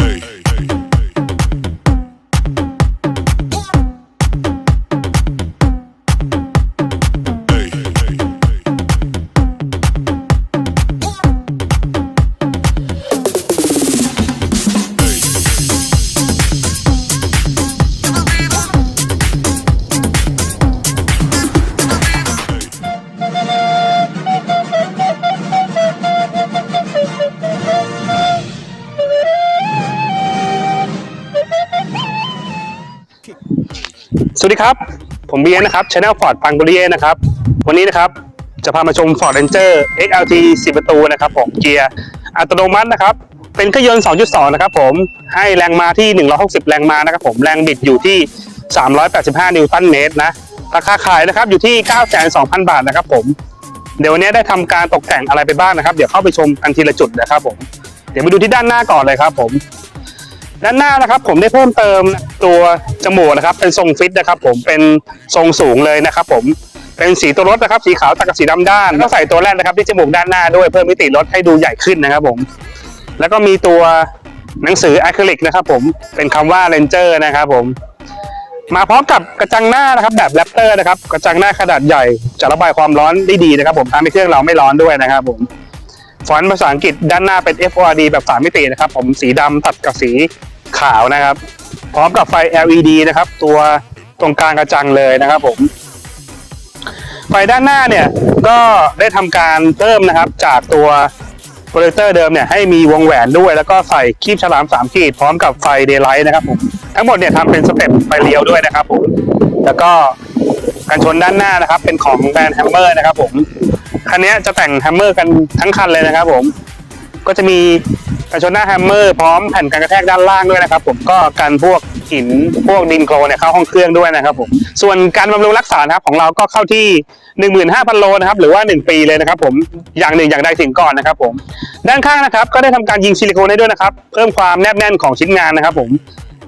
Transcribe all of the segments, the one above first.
Hey. สวัสดีครับ ผมเบียนะครับช anel Ford ปังบุรีนะครับ วันนี้นะครับ จะพามาชม Ford Ranger XLT 10 ประตูนะครับผมเกียร์อัตโนมัตินะครับ เป็นเครื่องยนต์ 2.2 นะครับผม ให้แรงมาที่ 160 แรงมานะครับผม แรงบิดอยู่ที่ 385 นิวตันเมตรนะ ราคาขายนะครับอยู่ที่9,200 บาทนะครับผม เดี๋ยววันนี้ได้ทำการตกแต่งอะไรไปบ้างนะครับ เดี๋ยวเข้าไปชมกันทีละจุดนะครับผม เดี๋ยวมาดูที่ด้านหน้าก่อนเลยครับผม ด้านหน้านะครับผมได้เพิ่มเติมตัวจมูกนะครับ เป็นทรงฟิตนะครับ ผมเป็นทรงสูงเลยนะครับ ผมเป็นสีตัวรถนะครับสีขาวตัดกับสีดำด้านแล้วก็ใส่ตัวแรกนะครับที่จมูกด้านหน้าด้วยเพิ่มมิติรถให้ดูใหญ่ขึ้นนะครับ ผม แล้วก็มีตัวหนังสืออะคริลิกนะครับ ผมเป็นคำว่า Ranger นะครับ ผม มาพร้อมกับกระจังหน้านะครับ แบบแรปเตอร์นะครับ กระจังหน้าขนาดใหญ่จะระบายความร้อนได้ดีนะครับ ผมทำให้เครื่องเราไม่ร้อนด้วยนะครับ ผมฟอนต์ภาษาอังกฤษด้านหน้าเป็น FORD แบบสามมิตินะครับ ผมสีดำตัดกับสี ขาวนะครับ พร้อมกับไฟ LED นะครับ ตัวตรงกลางกระจังเลยนะครับผมไฟด้านหน้าเนี่ยก็ได้ทำการเพิ่มนะครับจากตัวโปรเจคเตอร์เดิมเนี่ยให้มีวงแหวนด้วย แล้วก็ใส่คีบฉลาม3ขีดพร้อมกับไฟเดย์ไลท์นะครับผมทั้งหมดเนี่ยทำเป็นสเต็ปไฟเลี้ยวด้วยนะครับผมแล้วก็กันชนด้านหน้านะครับ เป็นของแบรนด์แฮมเมอร์นะครับผมคันนี้จะแต่งแฮมเมอร์กันทั้งคันเลยนะครับผมก็จะมี กระชนหน้าแฮมเมอร์พร้อมแผ่นกันกระแทกด้านล่างด้วยนะครับ ผมก็กันพวกหินพวกดินโคลนเนี่ยเข้าห้องเครื่องด้วยนะครับผมส่วนการบำรุงรักษานะครับของเราก็เข้าที่ 15,000 โลนะครับหรือว่า 1 ปีเลยนะครับผมอย่างหนึ่งอย่างใดถึงก่อนนะครับผมด้านข้างนะครับก็ได้ทำการยิงซิลิโคนให้ด้วยนะครับเพิ่มความแนบแน่นของชิ้นงานนะครับผม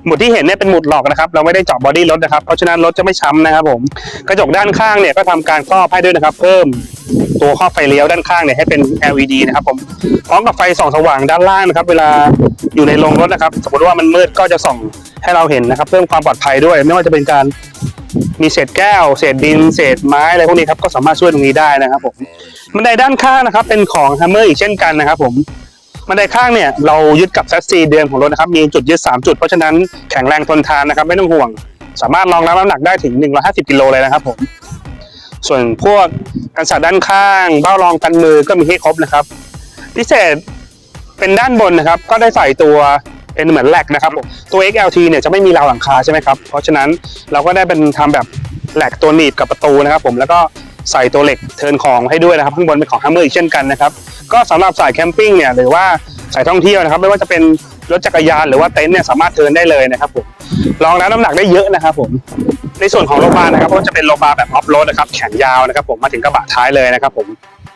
หมุดที่เห็นเนี่ยเป็นหมุดหลอกนะครับ เราไม่ได้เจาะบอดี้รถนะครับ เพราะฉะนั้นรถจะไม่ช้ำนะครับผม กระจกด้านข้างเนี่ยก็ทำการครอบให้ด้วยนะครับ เพิ่มตัวครอบไฟเลี้ยวด้านข้างเนี่ยให้เป็น LED นะครับผมพร้อมกับไฟส่องสว่างด้านล่างนะครับ เวลาอยู่ในโรงรถนะครับ สมมติว่ามันมืดก็จะส่องให้เราเห็นนะครับ เพิ่มความปลอดภัยด้วย ไม่ว่าจะเป็นการมีเศษแก้ว เศษดิน เศษไม้อะไรพวกนี้ครับก็สามารถช่วยตรงนี้ได้นะครับผมบันไดด้านข้างนะครับ เป็นของ Hammer อีกเช่นกันนะครับผม บันไดข้างเนี่ยเรายึดกับแซสซีเดิมของรถนะครับมีจุดยึด 3 จุดเพราะฉะนั้นแข็งแรงทนทานนะครับไม่ต้องห่วง สามารถรองรับน้ำหนักได้ถึง 150กิโลเลยนะครับผมส่วนพวกกันสาดด้านข้างเบ้ารองกันมือก็มีให้ครบนะครับ พิเศษเป็นด้านบนนะครับ ก็ได้ใส่ตัวเป็นเหมือนแหลกนะครับผมตัว XLT เนี่ยจะไม่มีราวหลังคาใช่ไหมครับเพราะฉะนั้นเราก็ได้เป็นทำแบบแหลกตัวหนีบกับประตูนะครับ ผมแล้วก็ ใส่ตัวเหล็กเทินของให้ด้วยนะครับ ข้างบนเป็นของ Hammer อีกเช่นกันนะครับ ก็สำหรับสายแคมปิ้งเนี่ยหรือว่าสายท่องเที่ยวนะครับ ไม่ว่าจะเป็นรถจักรยานหรือว่าเต็นท์เนี่ยสามารถเทินได้เลยนะครับผมรองรับน้ำหนักได้เยอะนะครับผมในส่วนของโลบานะครับก็จะเป็นโลบาแบบออฟโรดนะครับแขนยาวนะครับ ผมมาถึงกระบะท้ายเลยนะครับผม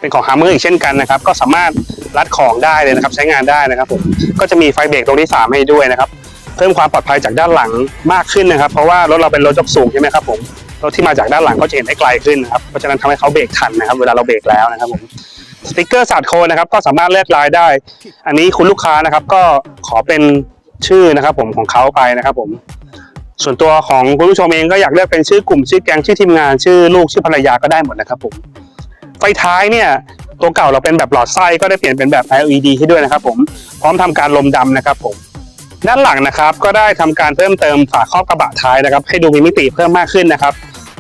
เป็นของฮาร์เมอร์อีกเช่นกันนะครับ ก็สามารถรัดของได้เลยนะครับ ใช้งานได้นะครับผมก็จะมีไฟเบรกตรงที่ 3 ให้ด้วยนะครับ เพิ่มความปลอดภัยจากด้านหลังมากขึ้นนะครับ เพราะว่ารถเราเป็นรถยกสูงใช่ไหมครับผม รถที่มาจากด้านหลังก็จะเห็นได้ไกลขึ้นนะครับเพราะฉะนั้นทำให้เขาเบรกทันนะครับเวลาเราเบรกแล้วนะครับผมสติกเกอร์สาดโคนนะครับก็สามารถเลือกลายได้ อันนี้คุณลูกค้านะครับก็ขอเป็นชื่อนะครับ ผมของเขาไปนะครับ ผม ส่วนตัวของคุณผู้ชมเองก็อยากเลือกเป็นชื่อกลุ่มชื่อแกงชื่อทีมงานชื่อลูกชื่อภรรยาก็ได้หมดนะครับ ผมไฟท้ายเนี่ยตัวเก่าเราเป็นแบบหลอดไส้ก็ได้เปลี่ยนเป็นแบบ LED ให้ด้วยนะครับ ผมพร้อมทำการลมดำนะครับ ผม ด้านหลังนะครับก็ได้ทำการเพิ่มเติมฝาครอบกระบะท้ายนะครับ ให้ดูมีมิติเพิ่มมากขึ้นนะครับ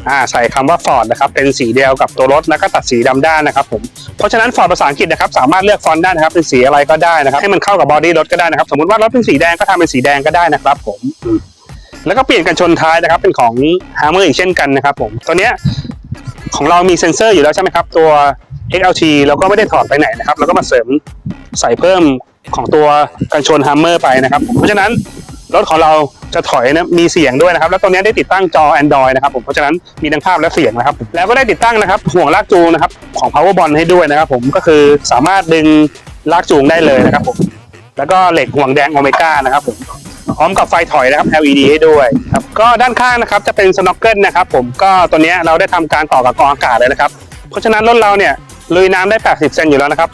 อ่าใส่คำว่า Ford นะครับเป็นสีเดียวกับตัวรถแล้วก็ตัดสีดำด้านนะครับผมเพราะฉะนั้น Ford ภาษาอังกฤษนะครับสามารถเลือกฟอนต์ได้นะครับเป็นสีอะไรก็ได้นะครับให้มันเข้ากับบอดี้รถก็ได้นะครับสมมติว่ารถเป็นสีแดงก็ทำเป็นสีแดงก็ได้นะครับผมแล้วก็เปลี่ยนกันชนท้ายนะครับเป็นของ Hammer อีกเช่นกันนะครับผมตัวเนี้ยของเรามีเซ็นเซอร์อยู่แล้วใช่ไหมครับตัว XLT เราก็ไม่ได้ถอดไปไหนนะครับเราก็มาเสริมใส่เพิ่ม ของตัวกันชน Hammer ไปนะครับ เพราะฉะนั้นรถของเราจะถอยนะมีเสียงด้วยนะครับ แล้วตัวนี้ได้ติดตั้งจอ Android นะครับผมเพราะฉะนั้นมีทั้งภาพและเสียงนะครับ แล้วก็ได้ติดตั้งนะครับห่วงลากจูงนะครับของ Power Bond ให้ด้วยนะครับ ผมก็คือสามารถดึงลากจูงได้เลยนะครับผมแล้วก็เหล็กห่วงแดงโอเมก้านะครับผมพร้อมกับไฟถอยนะครับ LED ให้ด้วยครับก็ด้านข้างนะครับจะเป็นสโนว์เกิลนะครับผมก็ตัวนี้เราได้ทำการต่อกับกองอากาศเลยนะครับ เพราะฉะนั้นรถเราเนี่ยลุยน้ำได้ 80 เซนอยู่แล้วนะครับ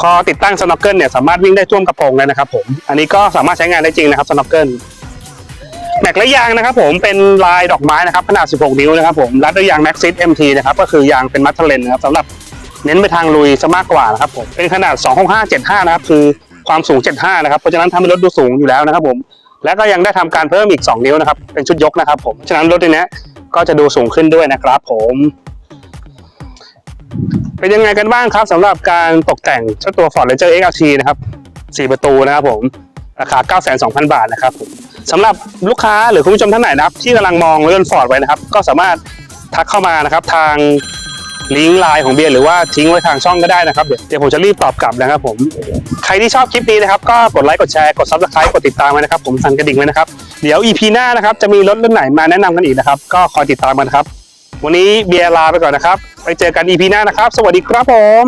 พอติดตั้งสโนว์เกิลเนี่ยสามารถวิ่งได้ท่วมกระโปรงเลยนะครับผมอันนี้ก็สามารถใช้งานได้จริงนะครับสโนว์เกิลแม็กและยางนะครับผมเป็นลายดอกไม้นะครับขนาด 16 นิ้วนะครับผมรัดด้วยยาง Maxxis MT นะครับก็คือยางเป็นมัทเทเลนนะครับสำหรับเน้นไปทางลุยซะมากกว่านะครับผมเป็นขนาด 265 75 นะครับคือความสูง 75 นะครับเพราะฉะนั้นทำให้รถดูสูงอยู่แล้วนะครับผมแล้วก็ยังได้ทำการเพิ่มอีก 2 นิ้วนะครับเป็นชุดยกนะครับผมฉะนั้นรถตัวนี้ก็จะดูสูงขึ้นด้วยนะครับผม เป็นยังไงกันบ้างครับสำหรับการตกแต่งเจ้าตัว Ford Ranger XLT นะครับ4 ประตูนะครับผมราคา 92,000บาทนะครับสำหรับลูกค้าหรือคุณผู้ชมท่านไหนนะครับ ที่กำลังมองรถยนต์ Ford ไว้นะครับ ก็สามารถทักเข้ามานะครับทางลิงก์ไลน์ของเบียร์หรือว่าทิ้งไว้ทางช่องก็ได้นะครับ เดี๋ยวผมจะรีบตอบกลับนะครับผม ใครที่ชอบคลิปนี้นะครับ ก็กดไลค์กดแชร์กด subscribe กดติดตามไว้นะครับ ผมสั่นกระดิ่งไว้นะครับ เดี๋ยว EP หน้านะครับจะมีรถรุ่นไหนมาแนะนำกันอีกนะครับ ก็คอยติดตามกันครับ วันนี้เบียร์ลาไปก่อนนะครับ ไปเจอกันอีพีหน้านะครับ สวัสดีครับผม